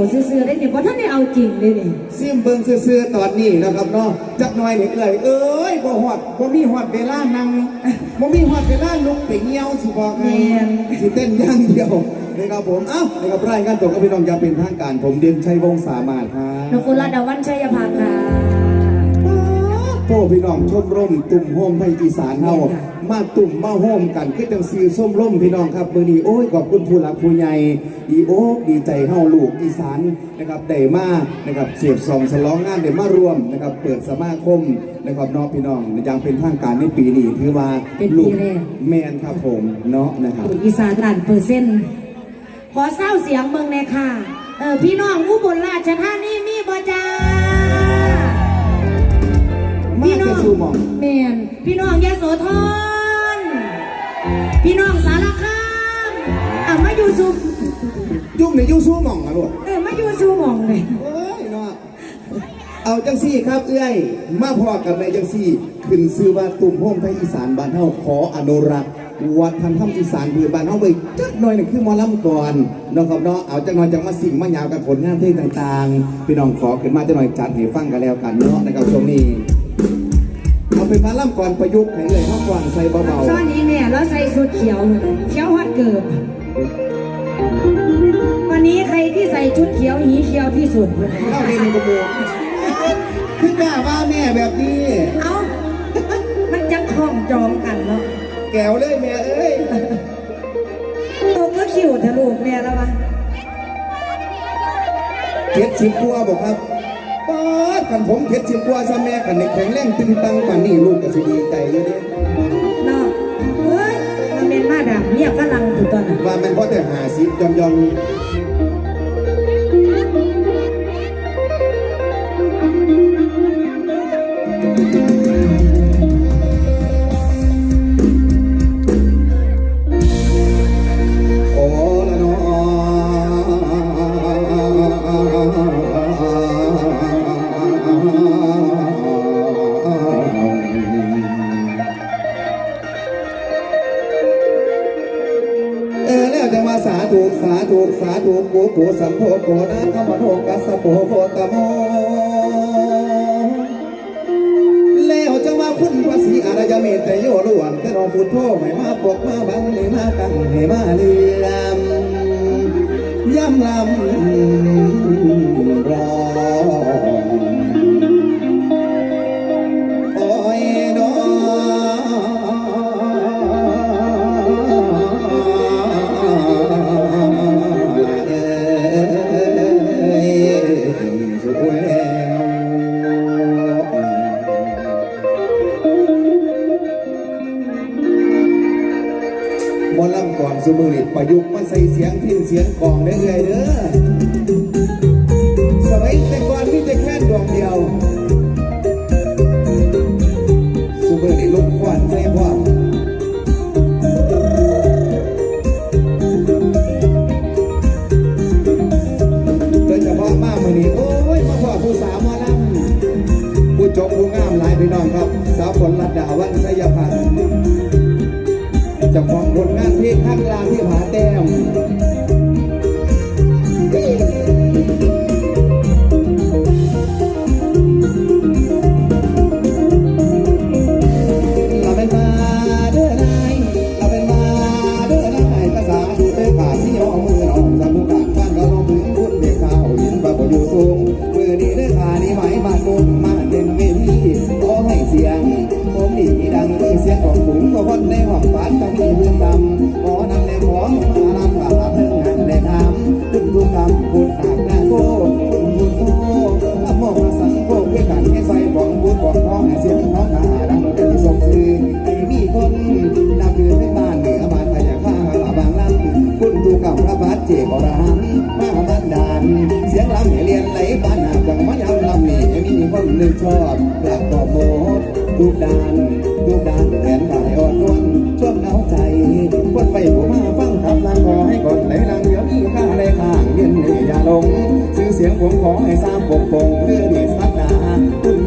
เอวซื่อๆได้เนี่ยเพราะท่านได้เอาจริงเลยเนี่ยซิมเบิงซื่อๆตอนนี้นะครับเนาะจักหน่อยนี่เอ้ยเอ้ยบ่ฮอดบ่มีฮอดเวลานั่งบ่มีฮอดเวลาลุกไปเหี่ยวสิบอกไงสิเต้นอย่างเดียวนะครับผม เอ้านะครับรายงานตัวกับพี่น้องอยาเป็นทางการ ผมเด่นชัยวงศ์สามารถครับนกุลดาวันชัยภาค่ะโอ้พี่น้องชมรมตุ่มโฮมไทยอีสานเฮา มาตุ่มมาโฮมกันคือจังซีส้มร่มพี่น้องครับมื้อนี้โอ้ยขอบคุณผู้หลักผู้ใหญ่ดีโอ้ดีใจเฮาลูกอีสานนะครับได้มานะครับเสียบสองฉลองงานได้มารวมนะครับเปิดสมาคมนะครับน้องพี่น้องอย่างเป็นทางการในปีนี้ถือว่าลูกแมนครับผมเนาะนะครับอยู่อีสานล้านเปอร์เซ็นต์ขอเศร้าเสียงเมืองในอยค่ะเออพี่น้องอุบลราชธานีมีบ่จ้ามาพี่น้จะองสู่หมองแมนพี่น้องยโสธร พี่น้องสารคามอะมาอยู่สุจุ่มในยุ่สู่หมองอะลูกเออมาอยู่สุหมองเลยเอ้ยเนาะเอาจังซี่ครับเอ้ยมาพอกับในจังซี่ ขึ้นซื้อว่าตุ่มโฮมไทยอีสานบ้านเฮาขออนุรักษ์วัฒนธรรมอีสานพื้นบ้านเฮาไปจักหน่อยหนึงคือหมอลำก่อนเนาะครับเนาะเอาจักหน่อยจังมาสิ่งมายาวกับผลงานเพลงต่างๆ พี่น้องขอขึ้นมาจักหน่อยจัดให้ฟังกันแล้วกันเนาะนะครับช่วงนี้ เอาเป็นมาล่ำก่อนประยุกต์ให้เลยเฮาก่อนใส่เบาซ่อนอีเนี่ยแล้วใส่สุดเขียว เขียวฮอดเกิบวันนี้ใครที่ใส่ชุดเขียวหีเขียวที่สุดๆเล่าเพลงในกระโบกคือกล้าว่าแม่แบบนี้ เอ้า มันจะคล้องจองกันเนาะแก้วเลยแม่เอ้ยตัวก็คิวทะลุแม่แล้ววะเจ็ดสิบกว่าบอกครับป้าด กันผมเจ็ดสิบกว่าซะแม่กันในแข็งแรงตึงตังป่านนี้ลูกก็สิดีใจอยู่เด้เนาะเฮ้ยมันเป็นมาดามเนี่ยฝรั่งถูกตอนน่ะว่ามันพอแต่หาสิบยอมยอม จังวจะมาสาธุสาธุสาธุโกโกสัมโพโกนะขมโนกัสสะโพโพตโมแล้วจะมาพุ่นภาษีอารยเมตโยล้วนแต่รองพุทโธให้มาปกมาบังให้มากังให้มาเลียมย่ำลำ อลำก่อนสมือนี่ประยุกต์มาใส่เสียงพินเสียงกลองได้เรื่อยเด้อสมัยแต่ก่อนมีแต่แค่ดวงเดียวสมือนี่ลุกควันใส่พร้อมโดยเฉพาะมามือนี้โอ้ยมาพอผู้สาวมาลำผู้จบผู้งามหลายพี่น้องครับ สาวฝนรัดดาวันชัยพันธ์ เจะของผลงานเพลงข้างล่างที่ผาแต้ม ฝันต้องมีเรื่องดำขอนำแนวของมาลำบากเรื่องงานได้ทำขึ้นทุกคำพูดตากหน้าโก้พูดโก้อโมกสังโก้เพื่อกันให้ใส่บอกพูดบอกท้องให้เสียงท้องหาดังเป็นส่งสื่อให้มีคนนำคือในบ้านเหนือบ้านพยาข้าลาบางลำคุณดูกับพระบาทเจกอรหันมาบันดาลเสียงลำให้เรียนไหลบ้านหาจังมายำลำนี่มีคนหนึ่งชอบรักก็โมดทุกด้านทุกด้านแขนกายอ่อนนว คนไปผู้มาฟังทับลางขอให้กดไหลลังเดี๋ยวนี้ข้าในข้างเย็นนี่อย่าลง ซื้อเสียงผมขอให้สามปกปงเพื่อดีสักดาคุณ